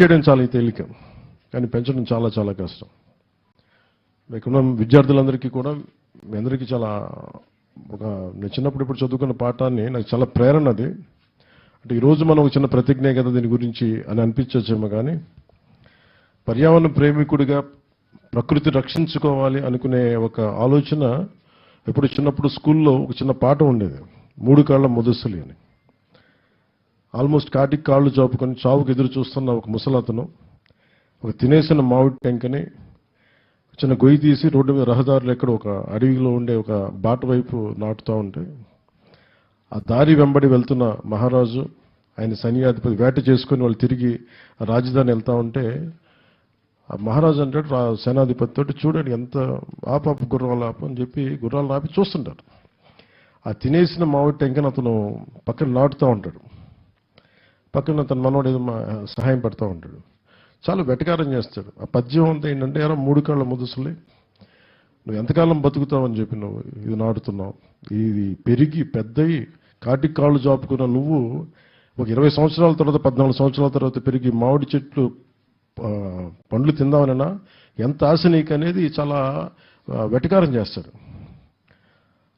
చేయడం చాలా తేలిక. కానీ పెంచడం చాలా చాలా కష్టం. మీకున్న విద్యార్థులందరికీ కూడా మీ అందరికీ చాలా ఒక నేను చిన్నప్పుడు ఇప్పుడు చదువుకున్న పాఠాన్ని నాకు చాలా ప్రేరణ అది. అంటే ఈరోజు మనం ఒక చిన్న ప్రతిజ్ఞ కదా దీని గురించి అని అనిపించచ్చేమో కానీ పర్యావరణ ప్రేమికుడిగా ప్రకృతి రక్షించుకోవాలి అనుకునే ఒక ఆలోచన ఎప్పుడు చిన్నప్పుడు స్కూల్లో ఒక చిన్న పాట ఉండేది. మూడు కాళ్ళ ముదస్సులు అని. ఆల్మోస్ట్ కాటికి కాళ్ళు చాపుకొని చావుకు ఎదురు చూస్తున్న ఒక ముసలతను ఒక తినేసిన మామిడి టెంకని చిన్న గొయ్యి తీసి రోడ్డు మీద రహదారులు ఎక్కడ ఒక అడవిలో ఉండే ఒక బాట వైపు నాటుతూ ఉంటే ఆ దారి వెంబడి వెళ్తున్న మహారాజు ఆయన సైన్యాధిపతి వేట చేసుకొని వాళ్ళు తిరిగి రాజధాని వెళ్తా ఉంటే ఆ మహారాజు అంటాడు రా సేనాధిపతి తోటి చూడండి ఎంత ఆపాపు గుర్రాలు ఆపు అని చెప్పి గుర్రాలు ఆపి చూస్తుంటారు. ఆ తినేసిన మామిడి టెంకని అతను పక్కన నాటుతూ ఉంటాడు. పక్కన తన మనోడు ఏదో సహాయం పడుతూ ఉంటాడు. చాలా వెటకారం చేస్తాడు. ఆ పద్యం అంతా ఏంటంటే ఎవరో మూడు కాళ్ళ ముదుసులే. నువ్వు ఎంతకాలం బతుకుతావని చెప్పి నువ్వు ఇది నాటుతున్నావు. ఇది పెరిగి పెద్దయి కాటి కాళ్ళు జాపుకున్న నువ్వు ఒక ఇరవై సంవత్సరాల తర్వాత పద్నాలుగు సంవత్సరాల తర్వాత పెరిగి మామిడి చెట్లు పండ్లు తిందామనైనా ఎంత ఆశ నీకు అనేది చాలా వెటకారం చేస్తాడు.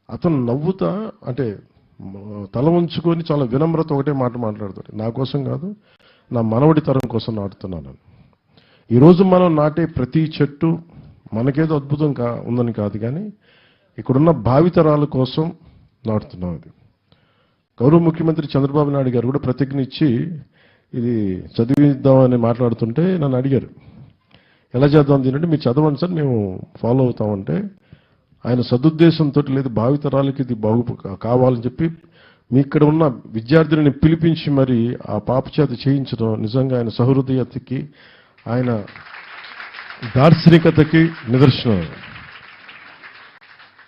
అతను నవ్వుతా అంటే తల ఉంచుకొని చాలా వినమ్రత ఒకటే మాట మాట్లాడుతాడు నా కోసం కాదు నా మనవడి తరం కోసం నాటుతున్నాను ఈరోజు మనం నాటే ప్రతి చెట్టు మనకేదో అద్భుతం కా ఉందని కాదు కానీ ఇక్కడున్న భావితరాల కోసం నాటుతున్నాం అది గౌరవ ముఖ్యమంత్రి చంద్రబాబు నాయుడు గారు కూడా ప్రతిజ్ఞ ఇచ్చి ఇది చదివిద్దామని మాట్లాడుతుంటే నన్ను అడిగారు. ఎలా చేద్దాం దీని మీరు చదవండి సార్ మేము ఫాలో అవుతామంటే ఆయన సదుద్దేశంతో లేదు భావితరాలకి ఇది బాగు కావాలని చెప్పి మీ ఇక్కడ ఉన్న విద్యార్థులని పిలిపించి మరి ఆ పాప చేత చేయించడం నిజంగా ఆయన సహృదయతకి ఆయన దార్శనికతకి నిదర్శనం.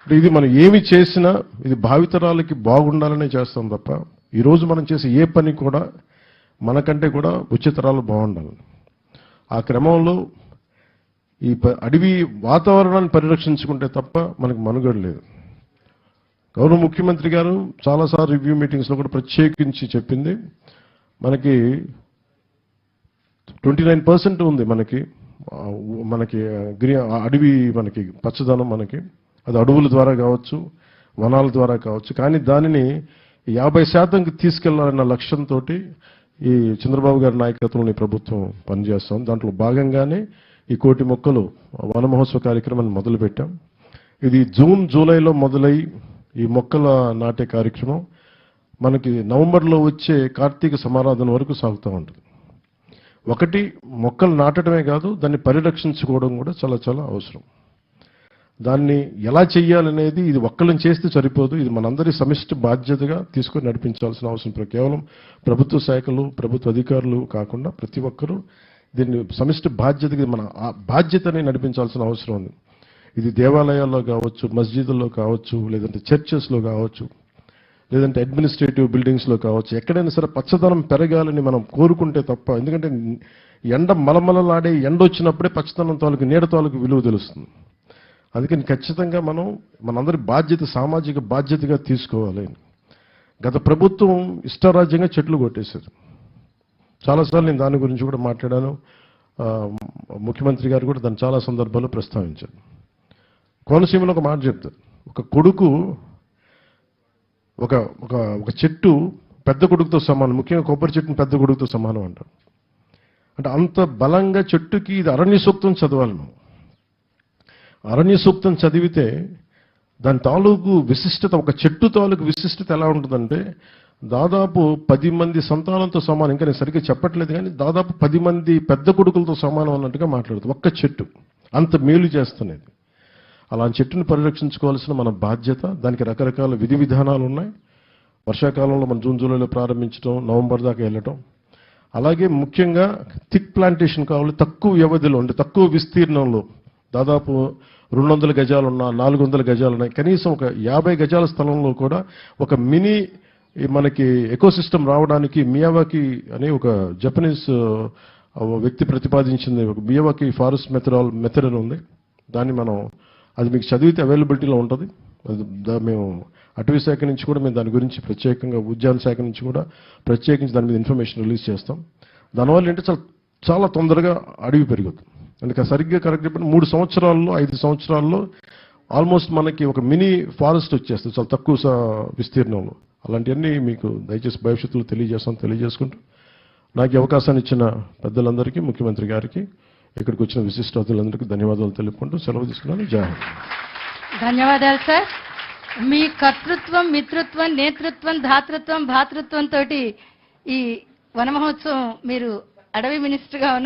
ఇది మనం ఏమి చేసినా ఇది భావితరాలకి బాగుండాలనే చేస్తాం తప్ప ఈరోజు మనం చేసే ఏ పని కూడా మనకంటే కూడా ఉచితరాలు బాగుండాలి. ఆ క్రమంలో ఈ ప- అడవి వాతావరణాన్ని పరిరక్షించుకుంటే తప్ప మనకు మనుగడ లేదు. గౌరవ ముఖ్యమంత్రి గారు చాలాసార్లు రివ్యూ మీటింగ్స్లో కూడా ప్రత్యేకించి చెప్పింది. మనకి ట్వంటీ నైన్ పర్సెంట్ ఉంది మనకి. మనకి గ్రీ అడవి మనకి పచ్చదనం మనకి. అది అడవుల ద్వారా కావచ్చు వనాల ద్వారా కావచ్చు. కానీ దానిని యాభై శాతంకి తీసుకెళ్ళాలన్న లక్ష్యంతో ఈ చంద్రబాబు గారి నాయకత్వంలో ప్రభుత్వం పనిచేస్తాం దాంట్లో భాగంగానే ఈ కోటి మొక్కలు వన మహోత్సవ కార్యక్రమాన్ని మొదలుపెట్టాం. ఇది జూన్ జూలైలో మొదలై ఈ మొక్కల నాటే కార్యక్రమం. మనకి నవంబర్లో వచ్చే కార్తీక సమారాధన వరకు సాగుతూ ఉంటుంది. ఒకటి మొక్కలు నాటడమే కాదు దాన్ని పరిరక్షించుకోవడం కూడా చాలా చాలా అవసరం. దాన్ని ఎలా చేయాలనేది ఇది ఒక్కళ్ళని చేస్తే సరిపోదు. ఇది మనందరి సమిష్టి బాధ్యతగా తీసుకొని నడిపించాల్సిన అవసరం. కేవలం ప్రభుత్వ శాఖలు ప్రభుత్వ అధికారులు కాకుండా ప్రతి ఒక్కరూ దీన్ని సమిష్టి బాధ్యతకి మన ఆ బాధ్యతని నడిపించాల్సిన అవసరం ఉంది. ఇది దేవాలయాల్లో కావచ్చు మస్జిదుల్లో కావచ్చు లేదంటే చర్చెస్లో కావచ్చు లేదంటే అడ్మినిస్ట్రేటివ్ బిల్డింగ్స్లో కావచ్చు. ఎక్కడైనా సరే పచ్చదనం పెరగాలని మనం కోరుకుంటే తప్ప ఎందుకంటే ఎండ మలమలలాడే ఎండ వచ్చినప్పుడే పచ్చదనం తాలూకు నీడ తాలూకు విలువ తెలుస్తుంది. అందుకని ఖచ్చితంగా మనం మనందరి బాధ్యత సామాజిక బాధ్యతగా తీసుకోవాలి. గత ప్రభుత్వం ఇష్టారాజ్యంగా చెట్లు కొట్టేశారు. చాలాసార్లు నేను దాని గురించి కూడా మాట్లాడాను. ముఖ్యమంత్రి గారు కూడా దాన్ని చాలా సందర్భాల్లో ప్రస్తావించారు. కోనసీమలో ఒక మాట చెప్తారు ఒక కొడుకు ఒక ఒక ఒక చెట్టు పెద్ద కొడుకుతో సమానం ముఖ్యంగా కొబ్బరి చెట్టుని పెద్ద కొడుకుతో సమానం అంటారు. అంటే అంత బలంగా చెట్టుకి ఇది అరణ్య సూక్తం చదవాలి మనం. అరణ్య సూక్తం చదివితే దాని తాలూకు విశిష్టత ఒక చెట్టు తాలూకు విశిష్టత ఎలా ఉంటుందంటే దాదాపు పది మంది సంతానంతో సమానం. ఇంకా నేను సరిగ్గా చెప్పట్లేదు కానీ దాదాపు పది మంది పెద్ద కొడుకులతో సమానం అన్నట్టుగా మాట్లాడుతుంది. ఒక్క చెట్టు. అంత మేలు చేస్తున్నది. అలా చెట్టుని పరిరక్షించుకోవాల్సిన మన బాధ్యత దానికి రకరకాల విధి విధానాలు ఉన్నాయి. వర్షాకాలంలో మనం జూన్ జూలైలో ప్రారంభించడం నవంబర్ దాకా వెళ్ళటం. అలాగే ముఖ్యంగా థిక్ ప్లాంటేషన్ కావాలి. తక్కువ వ్యవధిలో అంటే తక్కువ విస్తీర్ణంలో దాదాపు రెండు వందల గజాలు నాలుగు వందల గజాలు ఉన్నాయి కనీసం ఒక యాభై గజాల స్థలంలో కూడా ఒక మినీ ఈ మనకి ఎకోసిస్టమ్ రావడానికి మియావాకి అనే ఒక జపనీస్ వ్యక్తి ప్రతిపాదించింది. ఒక మియావాకి ఫారెస్ట్ మెథడాల్ మెథడ్ అని ఉంది. దాన్ని మనం అది మీకు చదివితే అవైలబిలిటీలో ఉంటుంది. అది దా- మేము అటవీ శాఖ నుంచి కూడా మేము దాని గురించి ప్రత్యేకంగా ఉద్యాన శాఖ నుంచి కూడా ప్రత్యేకించి దాని మీద ఇన్ఫర్మేషన్ రిలీజ్ చేస్తాం. దానివల్ల ఏంటంటే చాలా చాలా తొందరగా అడవి పెరుగుతుంది అందుకే సరిగ్గా కరెక్ట్ చెప్పిన మూడు సంవత్సరాల్లో ఐదు సంవత్సరాల్లో ఆల్మోస్ట్ మనకి ఒక మినీ ఫారెస్ట్ వచ్చేస్తుంది. చాలా తక్కువ విస్తీర్ణంలో. అలాంటివన్నీ మీకు దయచేసి భవిష్యత్తులో తెలియజేస్తాను తెలియజేసుకుంటూ నాకు అవకాశాన్ని ఇచ్చిన పెద్దలందరికీ ముఖ్యమంత్రి గారికి ఇక్కడికి వచ్చిన విశిష్ట అతిథులందరికీ ధన్యవాదాలు తెలుపుకుంటూ సెలవు తీసుకున్నాను. జై ధన్యవాదాలు సార్. మీ కర్తృత్వం మిత్రత్వం నేతృత్వం ధాతృత్వం భాతృత్వంతో తోటి ఈ వనమహోత్సవం మీరు అడవి మినిస్టర్గా ఉన్న